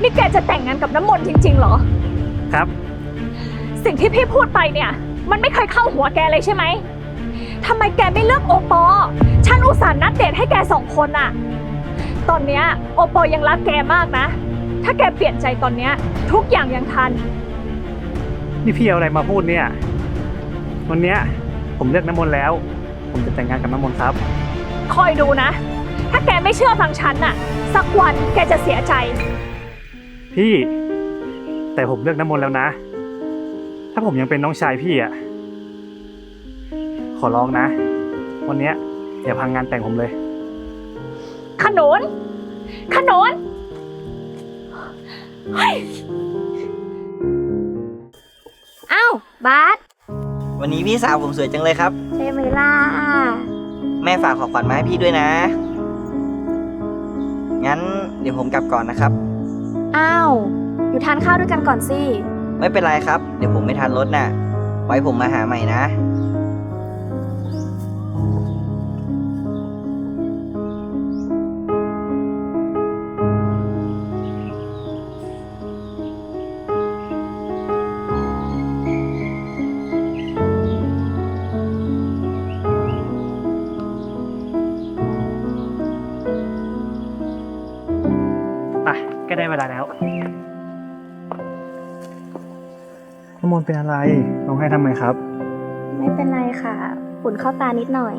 นี่แกจะแต่งงานกับน้ำมนต์จริงๆเหรอ ครับ สิ่งที่พี่พูดไปเนี่ย มันไม่เคยเข้าหัวแกเลยใช่ไหมทำไมแกไม่เลือกโอปอ ฉันอุตส่าห์นัดเดทให้แกสองคนอะตอนเนี้ยโอปอยังรักแกมากนะ ถ้าแกเปลี่ยนใจตอนเนี้ยทุกอย่างยังทัน นี่พี่เอาอะไรมาพูดเนี่ย วันเนี้ยผมเลือกน้ำมนต์แล้ว ผมจะแต่งงานกับน้ำมนต์ครับ คอยดูนะ ถ้าแกไม่เชื่อฟังฉันน่ะสักวันแกจะเสียใจ พี่ แต่ผมเลือกน้ำมนต์แล้วนะ ถ้าผมยังเป็นน้องชายพี่อะ ขอร้องนะ วันเนี้ยอย่าพังงานแต่งผมเลย ขนุน ขนุนเฮ้ยอ้าวบาสวันนี้พี่สาวผมสวยจังเลยครับ ใช่ไหมล่ะแม่ฝากของขวัญมาให้พี่ด้วยนะ งั้นเดี๋ยวผมกลับก่อนนะครับ อ้าว อยู่ทานข้าวด้วยกันก่อนสิ ไม่เป็นไรครับ เดี๋ยวผมไม่ทันรถน่ะ ไว้ผมมาหาใหม่นะ ก็ได้เวลาแล้วน้ำมนต์เป็นอะไรร้องไห้ทำไมครับ ไม่เป็นไรค่ะ ฝุ่นเข้าตานิดหน่อย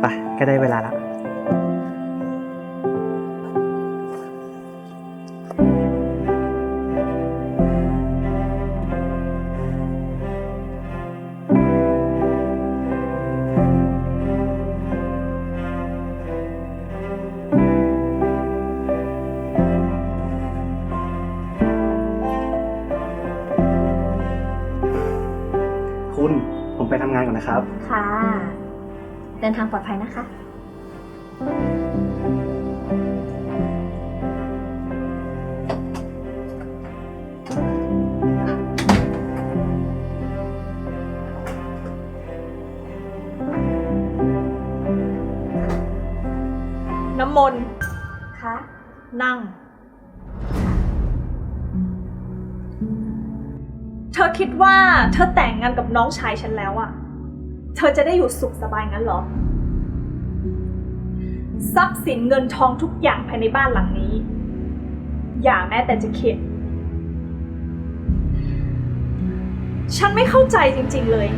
ไปก็ได้เวลาละ ผมไปทำงานก่อนนะครับ ค่ะ เดินทางปลอดภัยนะคะ น้ำมนต์คะนั่ง อคิดว่าเธอแต่งงานกับน้องชายฉันแล้วอะเธอจะได้อยู่สุขสบายงั้นเหรอ ทรัพย์สินเงินทองทุกอย่างภายในบ้านหลังนี้ อย่าแม้แต่จะคิด ฉันไม่เข้าใจจริง ๆเลย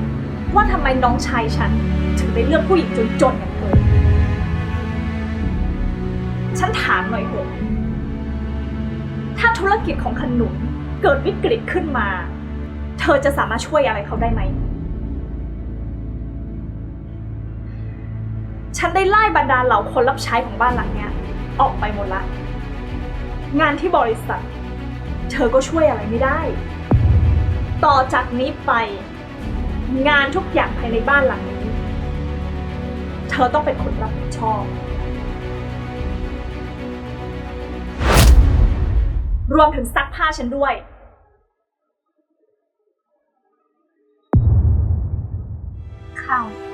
ว่าทำไมน้องชายฉัน ถึงได้เลือกผู้หญิงจนๆอย่างเธอ ฉันถามหน่อยเถอะ ถ้าธุรกิจของขนุนเกิดวิกฤตขึ้นมา เธอจะสามารถช่วยอะไรเขาได้ไหม ฉันได้ไล่บรรดาเหล่าคนรับใช้ของบ้านหลังเนี้ย ออกไปหมดละ งานที่บริษัท เธอก็ช่วยอะไรไม่ได้ ต่อจากนี้ไป งานทุกอย่างภายในบ้านหลังนี้ เธอต้องเป็นคนรับผิดชอบ รวมถึงซักผ้าฉันด้วย ข้า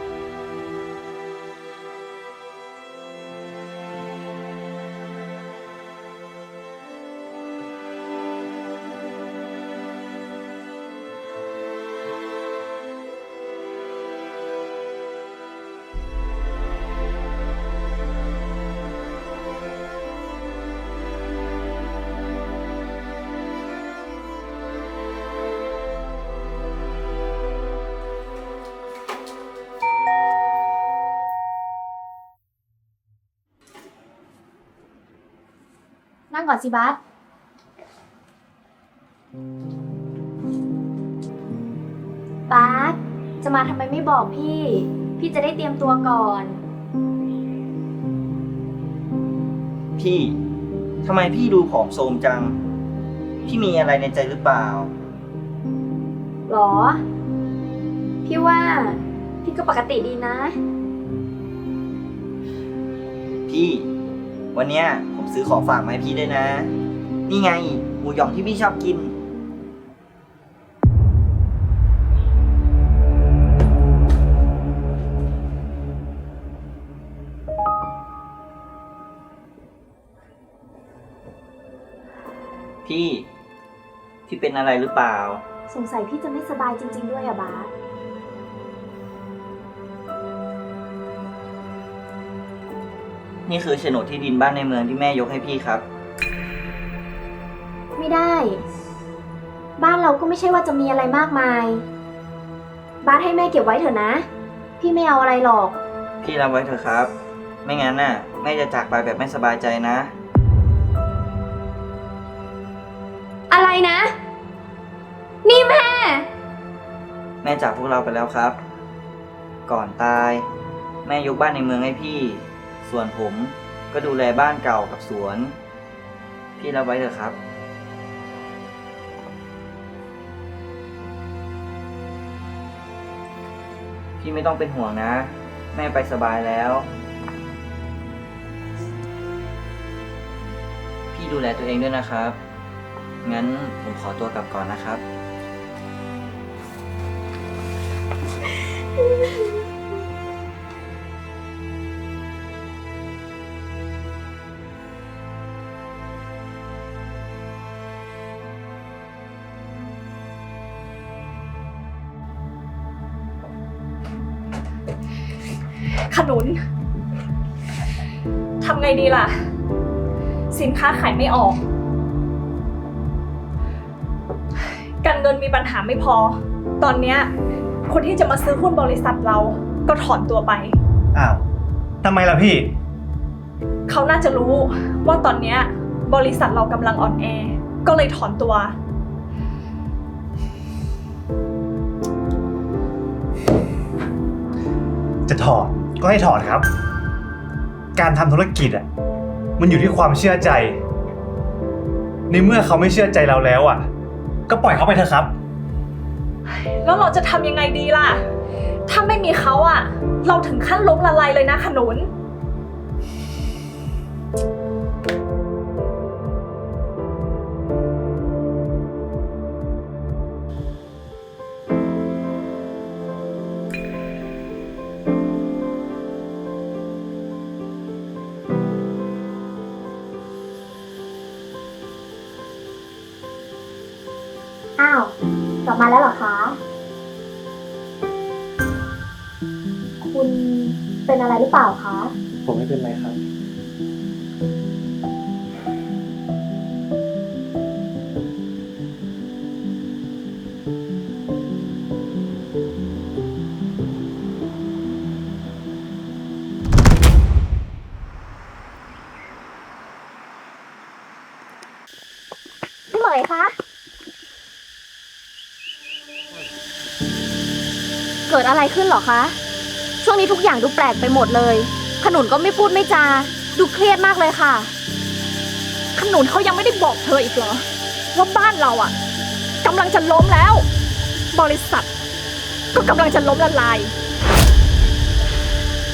นั่งก่อนสิบาสบาสจะมาทำไมไม่บอกพี่ พี่จะได้เตรียมตัวก่อน พี่ทำไมพี่ดูผอมโทรมจัง พี่มีอะไรในใจหรือเปล่า หรอ พี่ว่า พี่ก็ปกติดีนะ พี่ วันเนี้ยผม ซื้อของฝากมาให้พี่ด้วยนะ นี่ไงหมูหยองที่พี่ชอบกิน พี่ พี่เป็นอะไรหรือเปล่า สงสัยพี่จะไม่สบายจริง ๆ ด้วยอะบาส นี่คือโฉนดที่ดินบ้านในเมืองที่แม่ยกให้พี่ครับ ไม่ได้ บ้านเราก็ไม่ใช่ว่าจะมีอะไรมากมายบาสให้แม่เก็บไว้เถอะนะ พี่ไม่เอาอะไรหรอก พี่รับไว้เถอะครับ ไม่งั้นน่ะแม่จะจากไปแบบไม่สบายใจนะ อะไรนะ นี่แม่ แม่จากพวกเราไปแล้วครับ ก่อนตาย แม่ยกบ้านในเมืองให้พี่ ส่วนผมก็ดูแลบ้านเก่ากับสวน พี่รับไว้เถอะครับ พี่ไม่ต้องเป็นห่วงนะ แม่ไปสบายแล้ว พี่ดูแลตัวเองด้วยนะครับ งั้นผมขอตัวกลับก่อนนะครับขนุ นทำไงดีล่ะ สินค้าขายไม่ออก การเงินมีปัญหาไม่พอ ตอนเนี้ยคนที่จะมาซื้อหุ้นบริษัทเราก็ถอนตัวไป อ้าวทำไมล่ะพี่ เขาน่าจะรู้ว่าตอนเนี้ยบริษัทเรากำลังอ่อนแอ ก็เลยถอนตัว จะถอด ก็ให้ถอดครับ การทำธุรกิจอะ มันอยู่ที่ความเชื่อใจ ในเมื่อเขาไม่เชื่อใจเราแล้วอะ ก็ปล่อยเขาไปเถอะครับ แล้วเราจะทำยังไงดีล่ะ ถ้าไม่มีเขาอะเราถึงขั้นล้มละลายเลยนะขนุน รหรือเปล่าคะ ผมไม่เป็นไรครับ พี่เหมยคะ เกิดอะไรขึ้นเหรอคะช่วง นี้ทุกอย่างดูแปลกไปหมดเลย ขนุนก็ไม่พูดไม่จา ดูเครียดมากเลยค่ะ ขนุนเขายังไม่ได้บอกเธออีกเหรอ ว่าบ้านเราอะกำลังจะล้มแล้ว บริษัท ก็กำลังจะล้มละลาย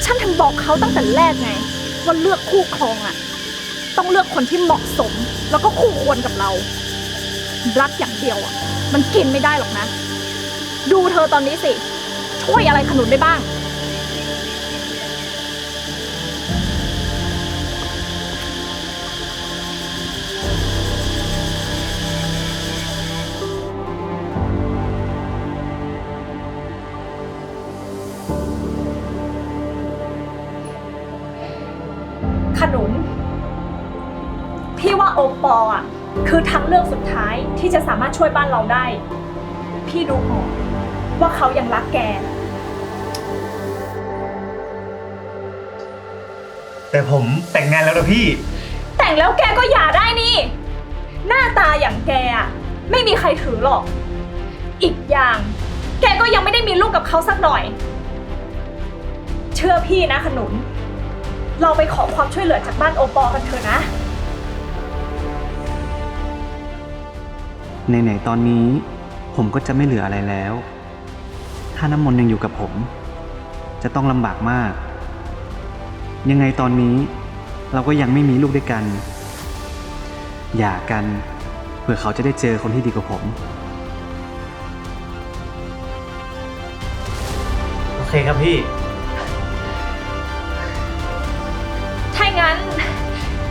ฉันถึงบอกเขาตั้งแต่แรกไง ว่าเลือกคู่ครองอะต้องเลือกคนที่เหมาะสม แล้วก็คู่ควรกับเรา รักอย่างเดียวอะมันกินไม่ได้หรอกนะ ดูเธอตอนนี้สิ ช่วยอะไรขนุนได้บ้าง เลือกสุดท้ายที่จะสามารถช่วยบ้านเราได้ พี่ดูออกว่าเขายังรักแก แต่ผมแต่งงานแล้วนะพี่ แต่งแล้วแกก็หย่าได้นี่ หน้าตาอย่างแกอะไม่มีใครถือหรอก อีกอย่าง แกก็ยังไม่ได้มีลูกกับเขาสักหน่อย เชื่อพี่นะขนุน เราไปขอความช่วยเหลือจากบ้านโอปอล์กันเถอะนะ ไหนๆตอนนี้ผมก็จะไม่เหลืออะไรแล้ว ถ้าน้ำมนต์ยังอยู่กับผม จะต้องลำบากมาก ยังไงตอนนี้เราก็ยังไม่มีลูกด้วยกันหย่ากันเพื่อเขาจะได้เจอคนที่ดีกว่าผม โอเคครับพี่ ถ้างั้น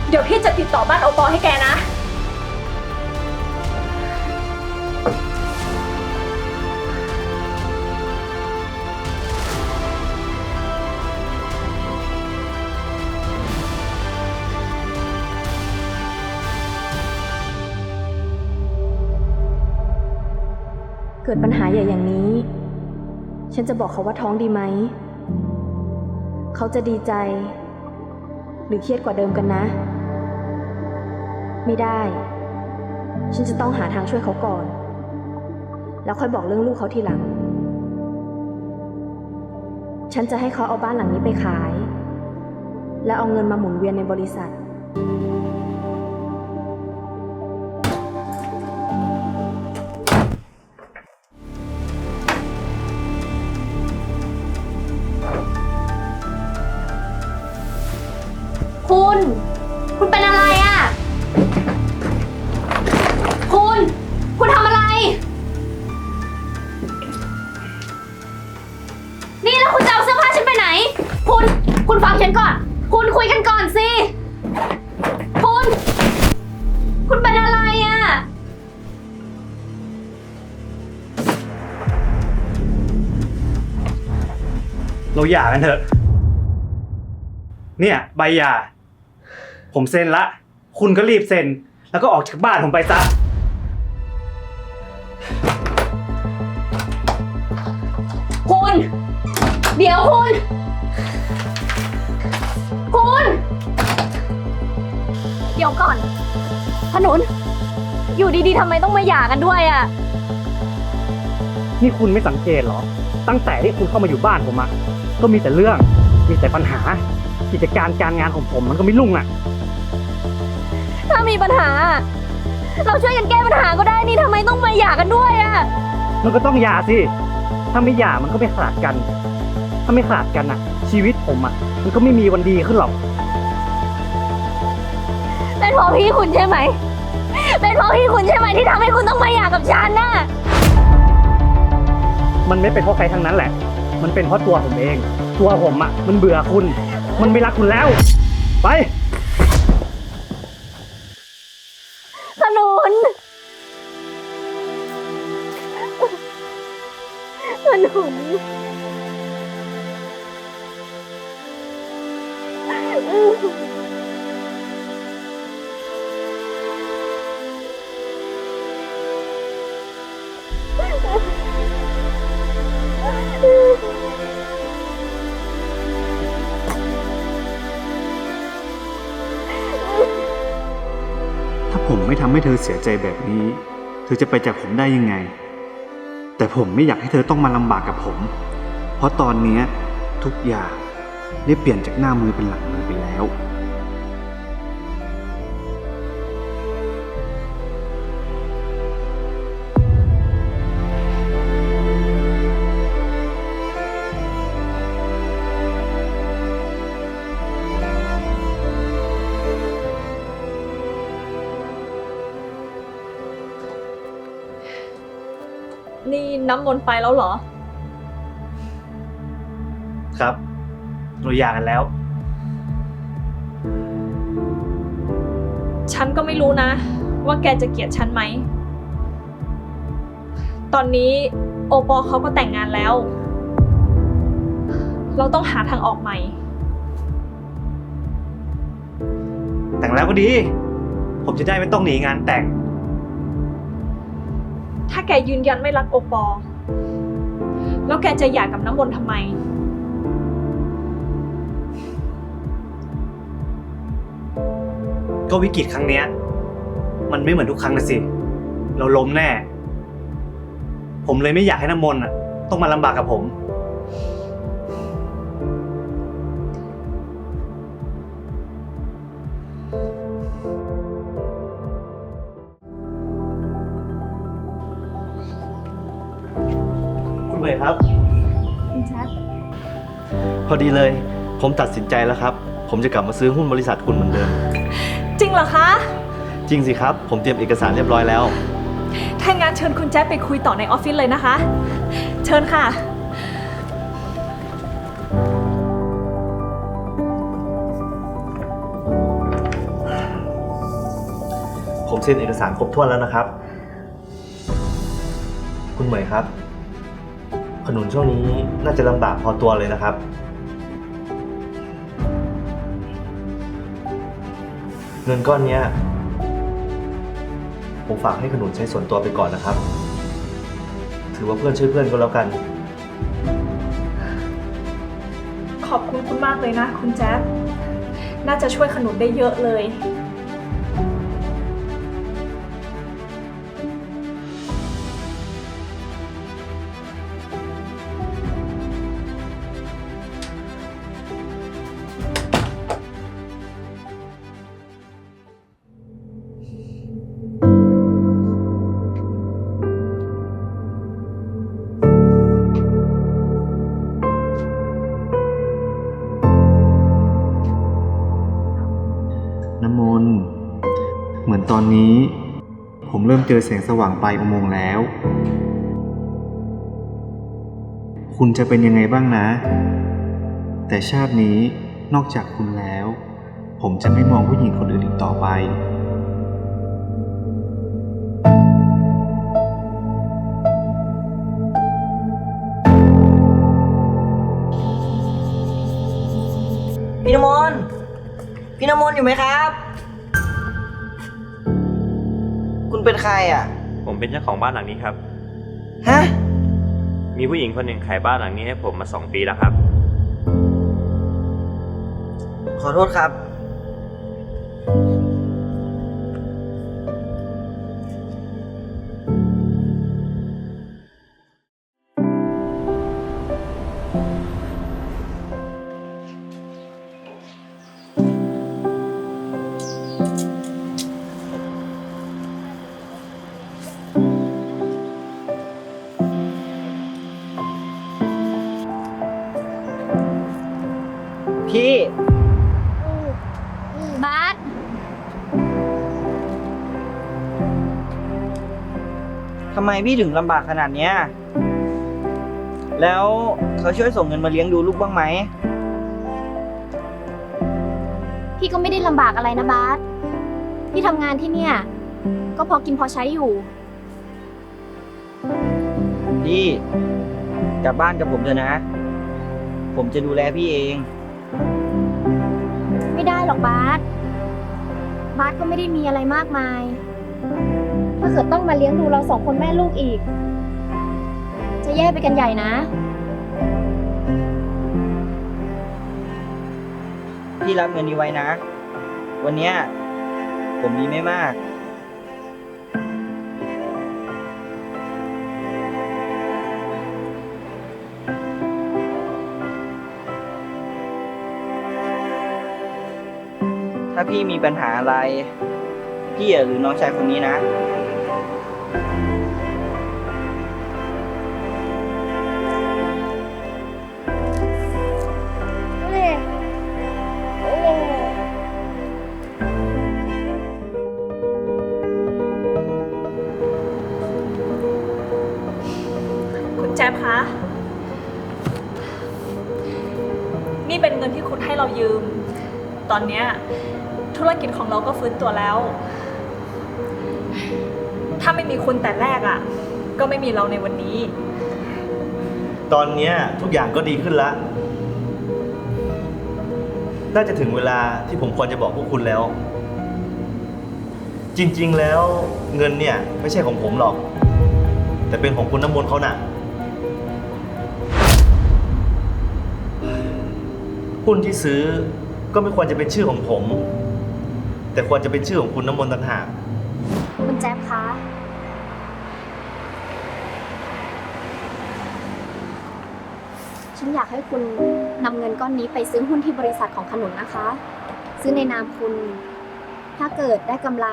เดี๋ยวพี่จะติดต่อบ้านโอปอล์ให้แกนะ เกิดปัญหาใหญ่อย่างนี้ ฉันจะบอกเขาว่าท้องดีไหม เขาจะดีใจ หรือเครียดกว่าเดิมกันนะ ไม่ได้ ฉันจะต้องหาทางช่วยเขาก่อน แล้วค่อยบอกเรื่องลูกเขาทีหลัง ฉันจะให้เขาเอาบ้านหลังนี้ไปขาย แล้วเอาเงินมาหมุนเวียนในบริษัท คุณ คุณเป็นอะไรอะ่ะ คุณ คุณทำอะไร นี่แล้วคุณจะเอาเสื้อผ้าฉันไปไหน คุณ คุณฟังฉันก่อน คุณคุยกันก่อนสิ คุณ คุณเป็นอะไรอะ่ะ เราหย่ากันเถอะ เนี่ย ใบหย่า ผมเซ็นละ คุณก็รีบเซ็น แล้วก็ออกจากบ้านผมไปซะ คุณ เดี๋ยวคุณ คุณ เดี๋ยวก่อนขนุนอยู่ดีๆทำไมต้องมาหย่ากันด้วยอะ นี่คุณไม่สังเกตเหรอ ตั้งแต่ที่คุณเข้ามาอยู่บ้านผมอะก็มีแต่เรื่อง มีแต่ปัญหา กิจการการงานของผมมันก็ไม่รุ่งอะถ้ามี ปัญหา เราช่วยกันแก้ปัญหาก็ได้นี่ทำไมต้องมาหย่ากันด้วยอะมันก็ต้องหย่าสิ ถ้าไม่หย่ามันก็ไม่ขาดกัน ถ้าไม่ขาดกันอะชีวิตผมอะมันก็ไม่มีวันดีขึ้นหรอก เป็นเพราะพี่คุณใช่ไหม เป็นเพราะพี่คุณใช่ไหมที่ทำให้คุณต้องมาหย่ากับฉันน่ะ มันไม่เป็นเพราะใครทั้งนั้นแหละ มันเป็นเพราะตัวผมเอง ตัวผมอะมันเบื่อคุณ มันไม่รักคุณแล้ว ไป ให้เธอเสียใจแบบนี้ เธอจะไปจากผมได้ยังไง แต่ผมไม่อยากให้เธอต้องมาลำบากกับผม เพราะตอนนี้ทุกอย่างได้เปลี่ยนจากหน้ามือเป็นหลังมือไปแล้ว นี่น้ำมนต์ไปแล้วเหรอ ครับเราหย่ากันแล้ว ฉันก็ไม่รู้นะ ว่าแกจะเกลียดฉันไหม ตอนนี้โอปอเขาก็แต่งงานแล้ว เราต้องหาทางออกใหม่ แต่งแล้วก็ดี ผมจะได้ไม่ต้องหนีงานแต่ง ถ้าแกยืนยันไม่รักโอปอ แล้วแกจะหย่ากับน้ำมนต์ทำไม ก็วิกฤตครั้งเนี้ย มันไม่เหมือนทุกครั้งนะสิ เราล้มแน่ ผมเลยไม่อยากให้น้ำมนต์อะต้องมาลำบากกับผม คุณเบยครับ คุณแชทพอดีเลย ผมตัดสินใจแล้วครับ ผมจะกลับมาซื้อหุ้นบริษัทคุณเหมือนเดิม จริงเหรอคะ จริงสิครับ ผมเตรียมเอกสารเรียบร้อยแล้ว ถ้างั้นเชิญคุณแจ๊คไปคุยต่อในออฟฟิศเลยนะคะ เชิญค่ะ ผมเซ็นเอกสารครบถ้วนแล้วนะครับ คุณเหมยครับ ขนุนช่วงนี้น่าจะลำบากพอตัวเลยนะครับ เงินก้อนเนี้ยผมฝากให้ขนุนใช้ส่วนตัวไปก่อนนะครับ ถือว่าเพื่อนช่วยเพื่อนก็แล้วกัน ขอบคุณคุณมากเลยนะ คุณแจ๊บน่าจะช่วยขนุนได้เยอะเลย เจอแสงสว่างปลายอุโมงค์แล้ว คุณจะเป็นยังไงบ้างนะ แต่ชาตินี้นอกจากคุณแล้ว ผมจะไม่มองผู้หญิงคนอื่นอีกต่อไปพี่นมนพี่นมนอยู่ไหมครับ คุณเป็นใครอะ ผมเป็นเจ้าของบ้านหลังนี้ครับ ฮะ มีผู้หญิงคนหนึ่งขายบ้านหลังนี้ให้ผมมาสองปีแล้วครับ ขอโทษครับ บาสทำไมพี่ถึงลำบากขนาดเนี้ย แล้วเขาช่วยส่งเงินมาเลี้ยงดูลูกบ้างไหม พี่ก็ไม่ได้ลำบากอะไรนะบาสพี่ทำงานที่เนี่ย ก็พอกินพอใช้อยู่ พี่ กลับบ้านกับผมเถอะนะ ผมจะดูแลพี่เองไม่ได้ หรอกบาสบาสก็ไม่ได้มีอะไรมากมาย ถ้าเกิดต้องมาเลี้ยงดูเราสองคนแม่ลูกอีก จะแย่ไปกันใหญ่นะ พี่รับเงินนี้ไว้นะ วันเนี้ยผมมีไม่มาก พี่มีปัญหาอะไร พี่อย่าลืมน้องชายคนนี้นะ ฟื้นตัวแล้ว ถ้าไม่มีคุณแต่แรกอะ่ะ ก็ไม่มีเราในวันนี้ ตอนเนี้ยทุกอย่างก็ดีขึ้นแล้ว น่าจะถึงเวลาที่ผมควรจะบอกพวกคุณแล้ว จริง ๆ แล้วเงินเนี่ยไม่ใช่ของผมหรอก แต่เป็นของคุณน้ำมนต์เขาน่ะ หุ้นที่ซื้อก็ไม่ควรจะเป็นชื่อของผม แต่ควรจะเป็นชื่อของคุณน้ำมนต์ต่างหากคุณแจ๊บคะฉันอยากให้คุณนำเงินก้อนนี้ไปซื้อหุ้นที่บริษัทของขนุนนะคะ ซื้อในนามคุณ ถ้าเกิดได้กำไร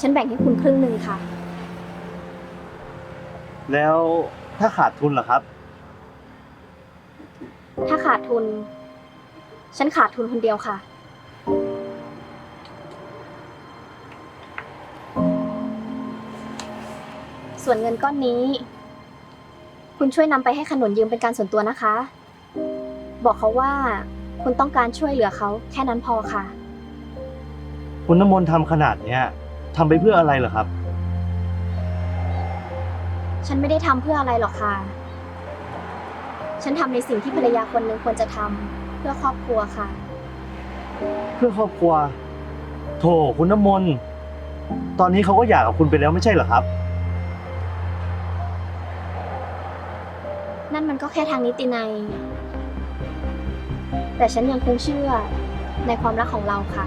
ฉันแบ่งให้คุณครึ่งหนึ่งค่ะ แล้วถ้าขาดทุนล่ะครับ ถ้าขาดทุน ฉันขาดทุนคนเดียวค่ะ ส่วนเงินก้อนนี้ คุณช่วยนำไปให้ขนุนยืมเป็นการส่วนตัวนะคะ บอกเขาว่า คุณต้องการช่วยเหลือเขาแค่นั้นพอค่ะ คุณน้ำมนต์ทำขนาดเนี้ยทำไปเพื่ออะไรเหรอครับ ฉันไม่ได้ทำเพื่ออะไรหรอกค่ะ ฉันทำในสิ่งที่ภรรยาคนหนึ่งควรจะทำเพื่อครอบครัวค่ะ เพื่อครอบครัว โถคุณน้ำมนต์ตอนนี้เขาก็อยากกับคุณไปแล้วไม่ใช่เหรอครับ นั่นมันก็แค่ทางนิตินัย แต่ฉันยังคงเชื่อในความรักของเราค่ะ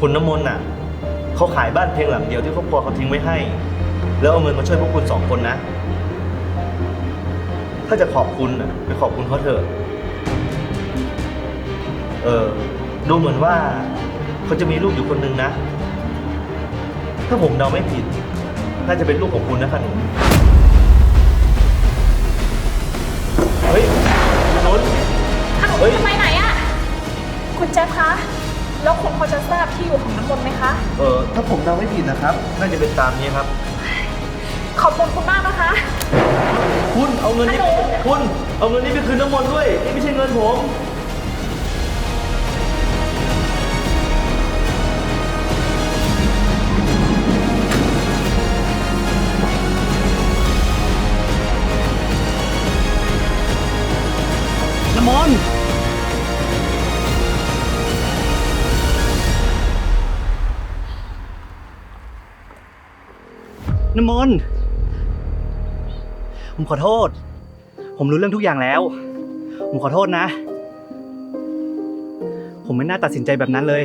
คุณน้ำมนต์น่ะเขาขายบ้านเพียงหลังเดียวที่ครอบครัวเขาทิ้งไว้ให้ แล้วเอาเงินมาช่วยพวกคุณสองคนนะ ถ้าจะขอบคุณน่ะไปขอบคุณเขาเถอะ เออ ดูเหมือนว่าเขาจะมีลูกอยู่คนหนึ่งนะ ถ้าผมเดาไม่ผิด น่าจะเป็นลูกของคุณนะขนุนเฮ้ยขนุนขนมเฮ้ยจะไปไหนอะคุณเจฟคะ แล้วคุณพอจะทราบที่อยู่ของน้ำมนต์ไหมคะ เออถ้าผมเดาไม่ผิดนะครับ น่าจะเป็นตามนี้ครับ ขอบคุณคุณมากนะคะ คุณเอาเงินนี้ฮัลโหลคุณเอาเงินนี้ไปคืนน้ำมนต์ด้วย นี่ไม่ใช่เงินผม น้ำมนต์น้ำมนต์ ผมขอโทษ ผมรู้เรื่องทุกอย่างแล้ว ผมขอโทษนะ ผมไม่น่าตัดสินใจแบบนั้นเลย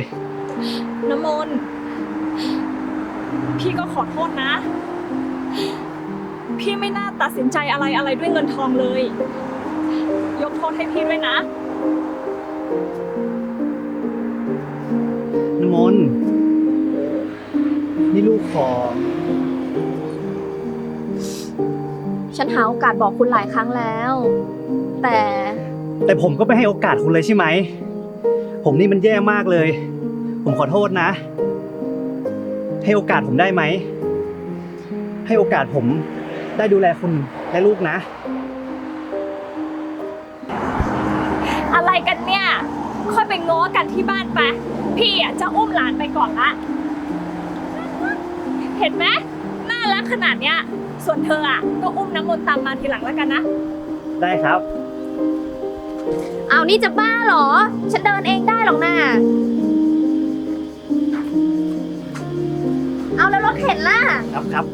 น้ำมนต์พี่ก็ขอโทษนะ พี่ไม่น่าตัดสินใจอะไรอะไรด้วยเงินทองเลย ยกโทษให้พี่ด้วยนะ น้ำมนต์นี่ลูกของ ฉันหาโอกาสบอกคุณหลายครั้งแล้ว แต่ แต่ผมก็ไม่ให้โอกาสคุณเลยใช่ไหม ผมนี่มันแย่มากเลย ผมขอโทษนะ ให้โอกาสผมได้ไหม ให้โอกาสผมได้ดูแลคุณและลูกนะ อะไรกันเนี่ย ค่อยไปง้อกันที่บ้านไป พี่อะจะอุ้มหลานไปก่อนละ เห็นไหมน่า รักขนาดเนี้ย ส่วนเธออะก็อุ้มน้ำมนต์ตามมาทีหลังแล้วกันนะ ได้ครับ เอานี่จะบ้าเหรอ ฉันเดินเองได้หรอกนะเอาแล้วรถเข็นล่ะ ครับครับ